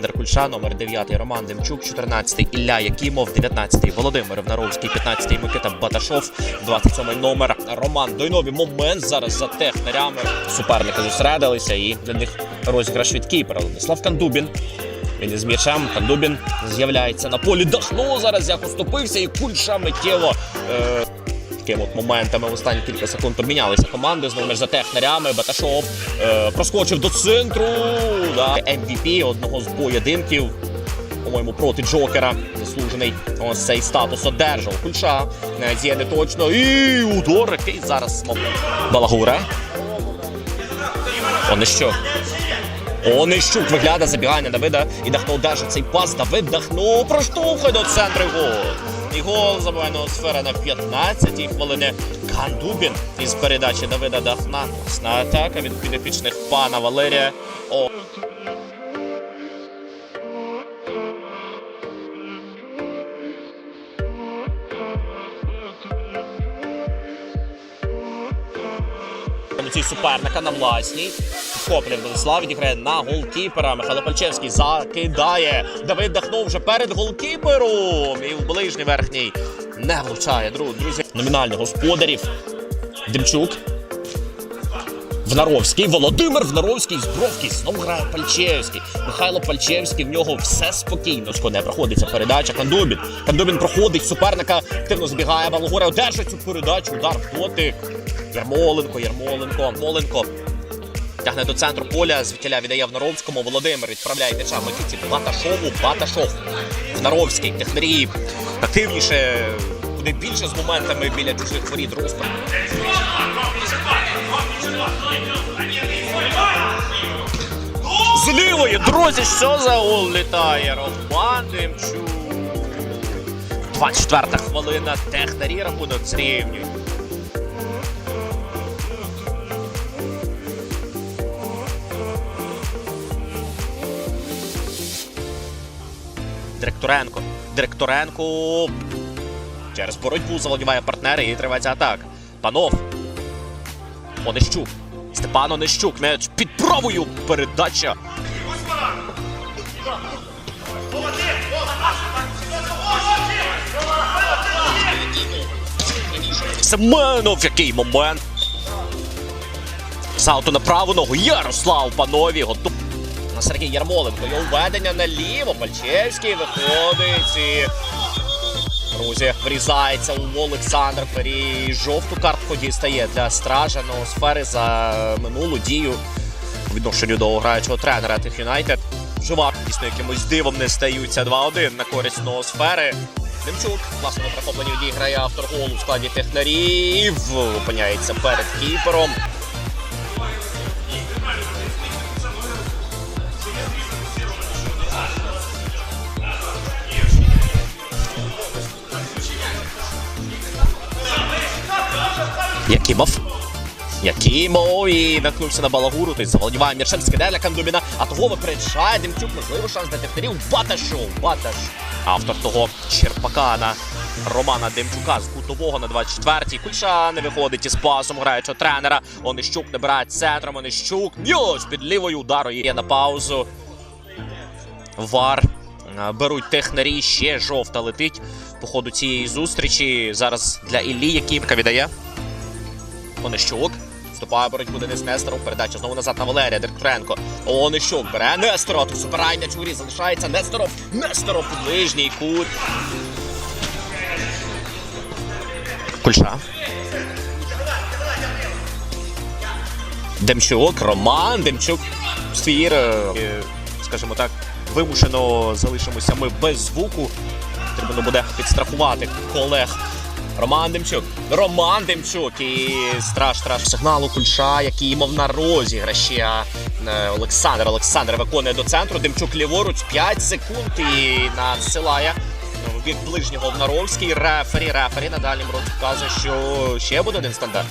Деркульша, номер 9 Роман Демчук, 14 Ілля Якимов, 19 Володимир Внаровський, 15 Микита Баташов, 27 номер Роман Дойнові. Момент зараз за технарями. Суперники зосередилися і для них розіграш від кіпера. Кандубін. Він із м'ячем. Кандубін з'являється на полі. Дахнув зараз, як уступився, і кульша миттєво. Е- Такими от моментами в останні кілька секунд обмінялися команди. Знову ж за технарями. Баташов е, проскочив до центру. Да. MVP одного з поєдинків. По-моєму, проти Джокера. Заслужений ось цей статус одержав. Кульша з'є не точно. І удар, який зараз мов. Балагура. Онищук. Онищук виглядає забігання Давида. І Дахно одержав цей пас. Давид Дахно проштовхує до центру гол. І гол забивального сфера на 15-й хвилині. Кандубін із передачі Давида Дахна. Сна атака від підопічних пана Валерія. О. Суперника на власній. Підхоплює Владислав, відіграє на голкіпера. Михайло Пальчевський закидає. Давид Дахнов вже перед голкіпером. І в ближній верхній не влучає. Друзі, номінально господарів. Демчук. Внаровський, Володимир Внаровський, Збровський, знову грає Пальчевський. Михайло Пальчевський, в нього все спокійно. Сконе проходиться передача. Кандубін. Кандубін проходить суперника, активно збігає. Балагура одержує цю передачу. Удар в дотик. Ярмоленко, Ярмоленко, Ярмоленко. Тягне до центру поля, звідтіля віддає Внаровському. Володимир відправляє м'яча Микиті Баташову. Баташов. Внаровський, технарі активніше, куди більше з моментами біля чужих воріт Ростов. З лівої, друзі, що за гол літає? Роман Демчук. 24 хвилина. Технарі рахунок зрівнюють. Директоренко. Директоренко. Через боротьбу заволодіває партнери і тривається атака. Панов. Онищук. Степан Онищук. М'яч під правою. Передача. Семенов, який момент. Сауту на праву ногу. Ярослав Панові готов. Сергій Ярмоленко. Його введення наліво. Пальчевський виходить. І... Друзі, врізається у Олександр Ферій. Жовту картку дістає для стража сфери за минулу дію у відношенню до граючого тренера тих Юнайтед. Жива дійсно якимось дивом не стаються 2-1 на користь сфери. Демчук власне на прихопленні відіграє автор голу в складі технарів. Опиняється перед кіпером. Якимов. Якимов і наткнувся на балагуру, той заволодіває м'ячем, скидає для Кандубіна, а того випереджає Демчук, можливо, шанс для технарів. Баташов, Баташ. Автор того Черпака на Романа Демчука з кутового на 24-й. Кульша не виходить із пасом граючого тренера. Онищук набирає центром, Онищук. М'яч під лівою удару є на паузу. Вар. Беруть технарі, ще жовта летить по ходу цієї зустрічі. Зараз для Іллі, який віддає. Онищук. Вступає боротьбу Денис Несторов. Передача знову назад на Валерія Диркторенко. Онищук бере Несторов. Тут Суперай м'яч у залишається. Несторов. Несторов у ближній кут. Кульша. Демчук, Роман, Демчук. Свір, е, скажімо так, вимушено залишимося ми без звуку. Треба буде підстрахувати колег. Роман Демчук. Роман Демчук і страш страш сигналу кульша, який мов на розіграші. Е, Олександр. Олександр виконує до центру. Демчук ліворуч 5 секунд і надсилає в бік ближнього Внаровський. Рефері, рефері на дальньому році вказує, що ще буде один стандарт.